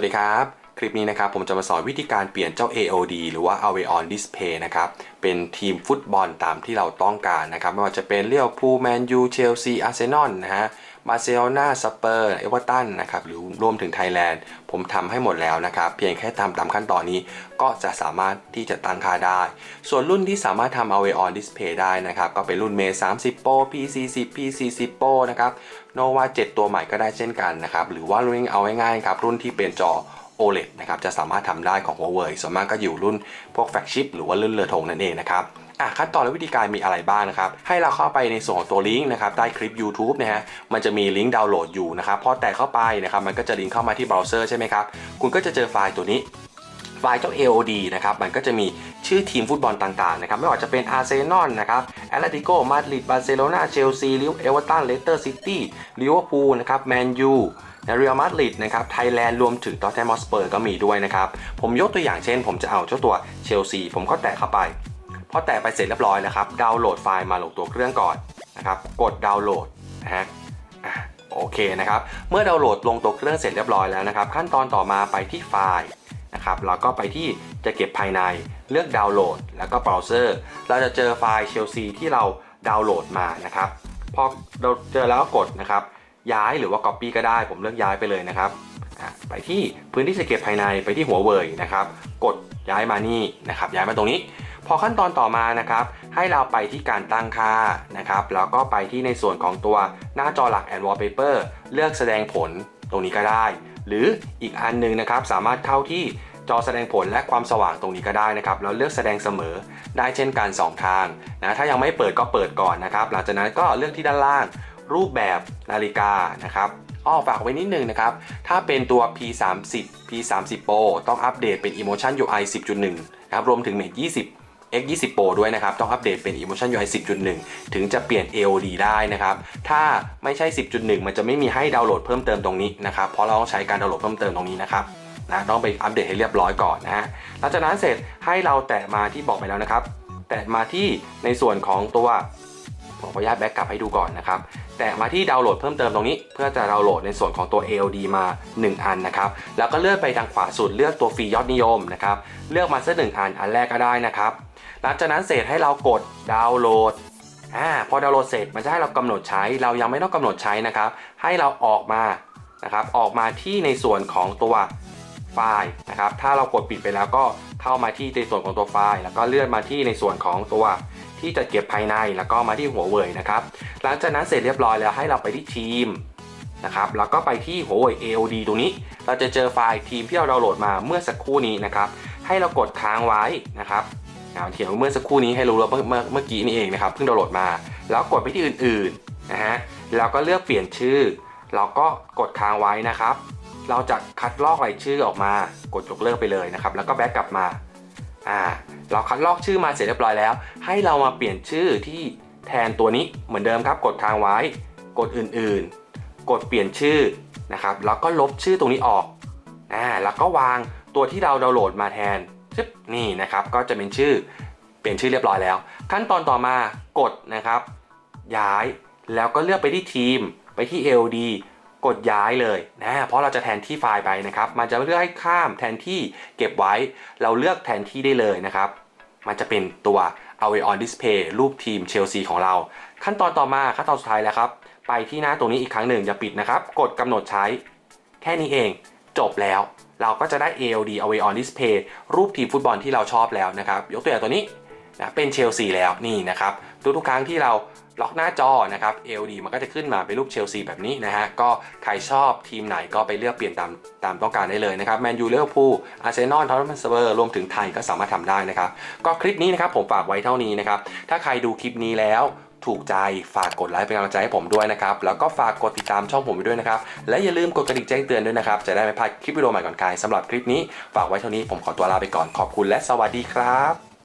วัสดีครับ คลิปนี้นะครับผมจะมาสอนวิธีการเปลี่ยนเจ้า AOD หรือว่า Away on Display นะครับ เป็นทีมฟุตบอลตามที่เราต้องการนะครับ ไม่ว่าจะเป็นเลี้ยวพูแมนยูเชลซีอาร์เซนอลนะฮะ บาร์เซโลนาสเปอร์เอเวอร์ตันนะครับหรือรวมถึงไทยแลนด์ ผมทำให้หมดแล้วนะครับ เพียงแค่ทำตามขั้นตอนนี้ก็จะสามารถที่จะตั้งค่าได้ ส่วนรุ่นที่สามารถทำ Away on Display ได้นะครับ ก็เป็นรุ่นเม30 Pro P40 P40 Pro นะครับโนวา7ตัวใหม่ก็ได้เช่นกันนะครับ หรือว่ารุ่นเอาง่ายๆครับ รุ่นที่เป็นจอ OLED นะครับ จะสามารถทำได้ของ Huawei ส่วนมากก็อยู่รุ่นพวกแฟกชิปหรือว่ารุ่นเรือธงนั่นเองนะครับ อะขั้นตอนและวิธีการมีอะไรบ้างนะครับให้เราเข้าไปในส่วนของตัวลิงก์นะครับใต้คลิป YouTube นะฮะมันจะมีลิงก์ดาวน์โหลดอยู่นะครับพอแตะเข้าไปนะครับมันก็จะลิงก์เข้ามาที่เบราว์เซอร์ใช่ไหมครับคุณก็จะเจอไฟล์ตัวนี้ไฟล์เจ้า AOD นะครับ มันก็จะมีชื่อทีมฟุตบอลต่างๆ นะครับ ไม่ว่าจะเป็นอาร์เซนอลนะครับแอตเลติโกมาดริดบาร์เซโลนาเชลซีลิเวเอเวอร์ตันเลสเตอร์ซิตี้ลิเวอร์พูลนะครับแมนยูเรียลมาดริดนะครับ ไทยแลนด์รวมถึงตอตแทมอสเปอร์ก็มีด้วยนะครับ ผมยกตัวอย่างเช่น ผมจะเอาเจ้าตัวเชลซี ผมก็แตะเข้าไป พอแตะไปเสร็จเรียบร้อยแล้วครับ ดาวน์โหลดไฟล์มาลงตัวเครื่องก่อนนะครับ กดดาวน์โหลดนะฮะโอเคนะครับ เมื่อดาวน์โหลดลงตัวเครื่องเสร็จเรียบร้อยแล้วนะครับ ขั้นตอนต่อมาไปที่ไฟล์นะครับเราก็ไปที่จะเก็บภายในเลือกดาวน์โหลด แล้วก็เบราว์เซอร์ เราจะเจอไฟล์เชลซีที่เราดาวน์โหลดมานะครับ พอเราเจอแล้วกดนะครับ ย้ายหรือว่า Copy ก็ได้ ผมเลือกย้ายไปเลยนะครับไปที่พื้นที่จะเก็บภายในไปที่หัวเว่ยนะครับ กดย้ายมานี่นะครับ ย้ายมาตรงนี้ อขั้นตอนต่อมานะครับ ให้เราไปที่การตั้งค่านะครับ แล้วก็ไปที่ในส่วนของตัวหน้าจอหลัก and wallpaper เลือกแสดงผลตรงนี้ก็ได้ หรืออีกอันหนึงนะครับ สามารถเข้าที่จอแสดงผลและความสว่างตรงนี้ก็ได้นะครับแล้วเลือกแสดงเสมอได้เช่นกัน 2 ทางนะถ้ายังไม่เปิดก็เปิดก่อนนะครับ หลังจากนั้นก็เลือกที่ด้านล่าง รูปแบบนาฬิกานะครับอ้อฝากไว้นิดนึงนะครับ ถ้าเป็นตัว P30 P30 Pro ต้องอัปเดตเป็น Emotion UI 10.1นะครับรวมถึง Mate 20 X 20 Pro ด้วยนะครับ ต้องอัปเดตเป็น Emotion UI 10.1 ถึงจะเปลี่ยน AOD ได้นะครับ ถ้าไม่ใช่ 10.1 มันจะไม่มีให้ดาวน์โหลดเพิ่มเติมตรงนี้นะครับ เพราะเราต้องใช้การดาวน์โหลดเพิ่มเติมตรงนี้นะครับนะต้องไปอัปเดตให้เรียบร้อยก่อนนะฮะหลังจากนั้นเสร็จให้เราแตะมาที่บอกไปแล้วนะครับ แตะมาที่ในส่วนของตัวผมขออนุญาตแบ็กกลับให้ดูก่อนนะครับ แตะมาที่ดาวน์โหลดเพิ่มเติมตรงนี้ เพื่อจะดาวน์โหลดในส่วนของตัว ALD มา 1 อันนะครับ แล้วก็เลื่อนไปทางขวาสุดเลือกตัวฟรียอดนิยมนะครับ เลือกมาสักหนึ่งอันอันแรกก็ได้นะครับ หลังจากนั้นเสร็จให้เรากดดาวน์โหลดอ่าพอดาวน์โหลดเสร็จมันจะให้เรากำหนดใช้ เรายังไม่ต้องกำหนดใช้นะครับ ให้เราออกมานะครับ ออกมาที่ในส่วนของตัวไฟล์นะครับ ถ้าเรากดปิดไปแล้วก็เข้ามาที่ในส่วนของตัวไฟล์ แล้วก็เลื่อนมาที่ในส่วนของตัว ที่จะเก็บภายในแล้วก็มาที่หัวเว่ยนะครับหลังจากนั้นเสร็จเรียบร้อยแล้วให้เราไปที่ทีมนะครับแล้วก็ไปที่หัวเว่ย AOD ตรงนี้ เราจะเจอไฟล์ทีมที่เราดาวน์โหลดมาเมื่อสักครู่นี้นะครับให้เรากดค้างไว้นะครับอ่าเขียนเมื่อสักครู่นี้ให้รู้ว่าเมื่อเมื่อเมื่อกี้นี่เองนะครับเพิ่งดาวน์โหลดมา แล้วกดไปที่อื่นๆนะฮะแล้วก็เลือกเปลี่ยนชื่อ เราก็กดค้างไว้นะครับ เราจะคัดลอกรายชื่อออกมา กดยกเลิกไปเลยนะครับ แล้วก็แบ็กกลับมาอ่า เราคัดลอกชื่อมาเสร็จเรียบร้อยแล้ว ให้เรามาเปลี่ยนชื่อที่แทนตัวนี้เหมือนเดิมครับ กดค้างไว้ กดอื่นๆ กดเปลี่ยนชื่อนะครับแล้วก็ลบชื่อตรงนี้ออกอ่าแล้วก็วางตัวที่เราดาวน์โหลดมาแทนชึบนี่นะครับก็จะเป็นชื่อเปลี่ยนชื่อเรียบร้อยแล้ว ขั้นตอนต่อมากดนะครับ ย้ายแล้วก็เลือกไปที่ทีม ไปที่ LD กดย้ายเลยนะเพราะเราจะแทนที่ไฟล์ไปนะครับ มันจะเลือกให้ข้ามแทนที่เก็บไว้ เราเลือกแทนที่ได้เลยนะครับ มันจะเป็นตัว Away on Display รูปทีมเชลซีของเรา ขั้นตอนต่อมาขั้นตอนสุดท้ายแล้วครับ ไปที่หน้าตรงนี้อีกครั้งหนึ่งอย่าปิดนะครับ กดกำหนดใช้ แค่นี้เองจบแล้ว เราก็จะได้ ALD Away on Display รูปทีมฟุตบอลที่เราชอบแล้วนะครับ ยกตัวอย่างตัวนี้นะเป็นเชลซีแล้วนี่นะครับทุกๆครั้งที่เรา ล็อกหน้าจอนะครับ ALD มันก็จะขึ้นมาเป็นรูปเชลซีแบบนี้นะฮะ ก็ใครชอบทีมไหนก็ไปเลือกเปลี่ยนตามตามต้องการได้เลยนะครับแมนยูเลเวอร์พูลอาร์เซนอลทอตแนมสเปอร์รวมถึงไทยก็สามารถทำได้นะครับ ก็คลิปนี้นะครับผมฝากไว้เท่านี้นะครับ ถ้าใครดูคลิปนี้แล้วถูกใจฝากกดไลค์เป็นกำลังใจให้ผมด้วยนะครับ แล้วก็ฝากกดติดตามช่องผมไปด้วยนะครับ และอย่าลืมกดกระดิ่งแจ้งเตือนด้วยนะครับ จะได้ไม่พลาดคลิปวิดีโอใหม่ก่อนใครสำหรับคลิปนี้ ฝากไว้เท่านี้ผมขอตัวลาไปก่อนขอบคุณและสวัสดีครับ